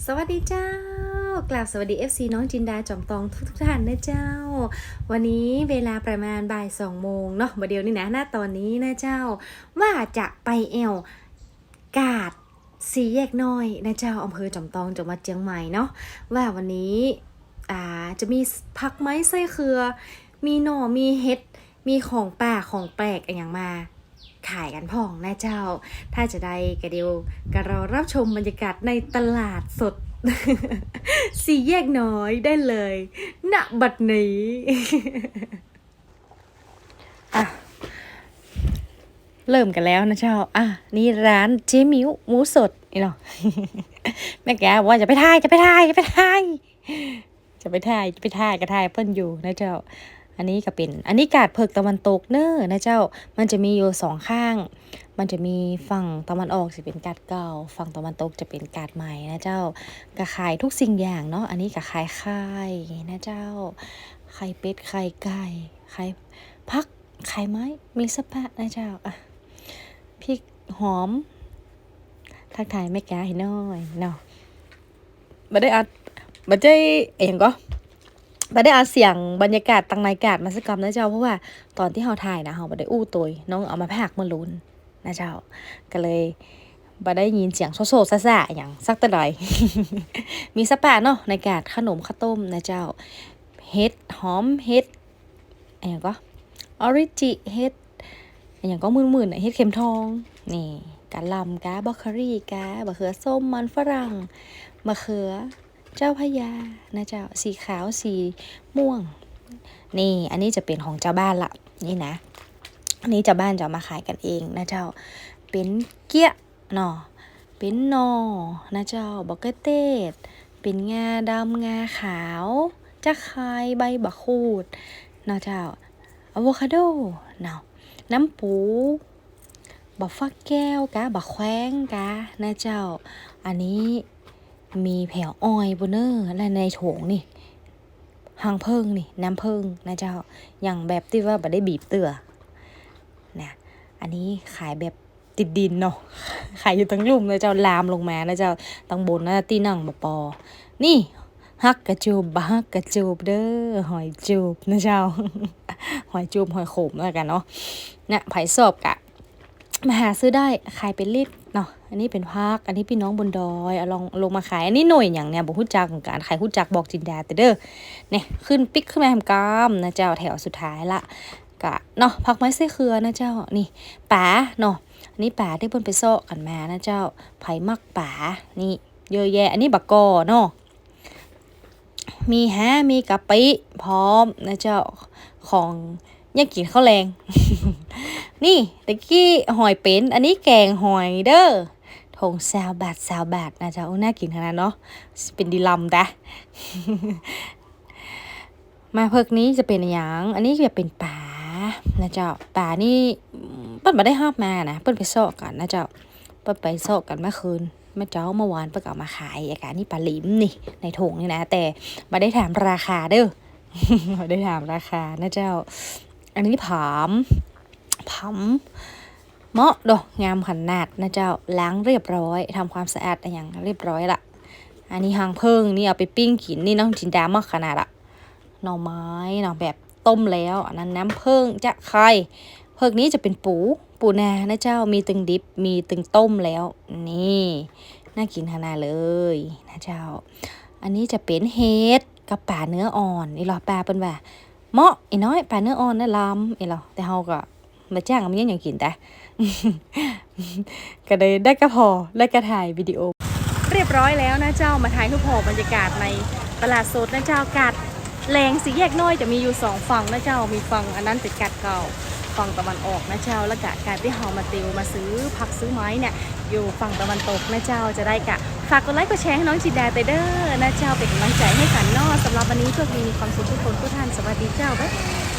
สวัสดีเจ้ากล่าวสวัสดี FC น้องจินดาจอมตองทุกทท่านนะเจ้า วันนี้เวลาประมาณบ่ายสองโมงเนาะมาเดียวนี่นะหน้าตอนนี้นะเจ้า ว่าจะไปแอวกาดสีแยกน้อยนะเจ้าอำเภอจอมตองจังหวัดเชียงใหม่เนาะว่าวันนี้อ่าจะมีผักไม้ไส้เครือ มีหน่อมีเห็ดมีของป่าของแปลกอะไรอย่างมา ขายกันพ่องนะเจ้า ถ้าจะได้กระเดียวกระเรารับชมบรรยากาศในตลาดสดสี่แยกน้อยได้เลยณบัดนี้อะเริ่มกันแล้วนะเจ้า อะ นี่ร้านเจมิวหมูสดนี่เนาะแม่แกบอกว่าจะไปถ่ายจะไปถ่ายจะไปถ่ายจะไปถ่ายจะไปถ่ายกระถ่ายเปิ้นอยู่นะเจ้า อันนี้ก็เป็นอันนี้กาดเพิกตะวันตกเนอนะเจ้ามันจะมีอยู่สองข้าง มันจะมีฝั่งตะวันออกจะเป็นกาดเก่า ฝั่งตะวันตกจะเป็นกาดใหม่นะเจ้ากะขายทุกสิ่งอย่างเนาะอันนี้กะขายไข่นะเจ้าไข่เป็ดไข่ไก่ไข่พักไข่ไม้มีสปะนะเจ้าอะพริกหอม ทักทายแม่แกให้น้อยเนาะมาได้อัดมาได้เองก็ มาได้เอาเสียงบรรยากาศตังในกาดมาสักกรรมนะเจ้าเพราะว่าตอนที่เราถ่ายนะเราไม่ได้อู้ตัวน้องเอามาพากมาลุ้นนะเจ้า ก็เลยมาได้ยินเสียงโซโซซ่าซาๆอย่างสักแต่หน่อย มีสปาเนาะในกาดขนมข้าวต้มนะเจ้าเฮ็ดหอมเฮ็ดอะไรอย่างก็ออริจิเฮ็ดอย่างก็มื่นๆนะเฮ็ดเข็มทอง นี่กะลำกะบล็อกเคอรี่กะบะเขือส้มมันฝรั่งมะเขือ เจ้าพระยานะเจ้าสีขาวสีม่วง นี่อันนี้จะเป็นของเจ้าบ้านละนี่นะอันนี้เจ้าบ้านจะมาขายกันเองนะเจ้า เป็นเกี้ยนาะเป็นนอนะเจ้าบอกเกเตดเป็นงาดำงาขาวจะคายใบบักคูดนะเจ้าอะโวคาโดเนาะน้ำปูบักฟักแก้วกะบักแควงกะนะเจ้า อันนี้ มีแผวออยบนเนอร์และในโถงนี่หางเพิงนี่น้ำเพิงนะเจ้าอย่างแบบที่ว่าบ่ได้บีบเตือนะอันนี้ขายแบบติดดินเนาะขายอยู่ตั้งลุ่มนะเจ้าลามลงมานะเจ้าตั้งบนนะตีนั่งบปอ นี่ฮักกระจูบบักกระจูบเด้อหอยจูบนะเจ้าหอยจูบหอยขมแล้วกันเนาะเนี่ยไผ่สอบกะมาหาซื้อได้ขายเป็นลิตรเนาะ อันนี้เป็นพัก อันนี้พี่น้องบนดอยเอาลองลงมาขาย อันนี้หน่วยอย่างเนี่ยบอกหุ้จักของการขายหุ้จักบอกจินดาแต่เด้อเนี่ยขึ้นปิ๊กขึ้นมาทำกามนะเจ้าแถวสุดท้ายละกะเนาะพักไม้ไส้เครือนะเจ้านี่ป๋าเนาะอันนี้ป๋าที่เพิ่นไปโซะกันมานะเจ้าไผ่มักป๋านี่เยอะแยะ อันนี้บักกอเนาะมีฮะมีกะปิพร้อมนะเจ้าของยังกินข้าวแรง นี่ตะกี้หอยเป็น อันนี้แกงหอยเด้อ ทงซาวบาทซาวบาทนะเจ้าโอ้น่ากินขนาดเนาะเป็นดีลำแตะมาเพิกนี้จะเป็นหยังอันนี้จะเป็นป่านะเจ้าป่านี่เปิ้นมาได้ห้าบมานะเปิ้นไปโซะกันนะเจ้าเปิ้นไปโซะกันเมื่อคืนเมื่อเจ้าเมื่อวานเปิ้นเอามาขายอาการนี่ปลาลิมนี่ในถุงนี่นะ แต่มาได้ถามราคาเด้อมาได้ถามราคานะเจ้า อันนี้ผามผาม เหมาะดอกงามขนาดนะเจ้าล้างเรียบร้อยทำความสะอาดอย่างเรียบร้อยละอันนี้หางเพิงนี่เอาไปปิ้งกินนี่น้องจินดามากขนาดอะหน่อไม้เนาะแบบต้มแล้วอันนั้นน้ำเพิงจะไข่เพิงนี้จะเป็นปูปูนานะเจ้ามีตึงดิบมีตึงต้มแล้ว นี่น่ากินขนาดเลยนะเจ้า อันนี้จะเป็นเฮดกับป่าเนื้ออ่อนนี่หรอปลาเป็นว่าเหมาะไอ้น้อยปลาเนื้ออ่อนนะลำไอ้หรอแต่เฮาก็มาจ้างมันยังอย่างกินแต่ ก็เลยได้กระพอได้กระถ่ายวิดีโอ เรียบร้อยแล้วนะเจ้ามาถ่ายทุกพอบรรยากาศในตลาดสดนะเจ้ากาดแรงสีแยกน้อยจะมีอยู่สองฝั่งนะเจ้ามีฝั่งอันนั้นเป็นกาดเก่าฝั่งตะวันออกนะเจ้าแล้วกะการที่เฮามาติวมาซื้อผักซื้อไม้เนี่ยอยู่ฝั่งตะวันตกนะเจ้าจะได้กะฝากกดไลค์กดแชร์ให้น้องจินดาเตเดอร์นะเจ้าเป็นกำลังใจให้กันนอสำหรับวันนี้โชคดีมีความสุขทุกคนทุกท่านสวัสดีเจ้าบ๊ายบาย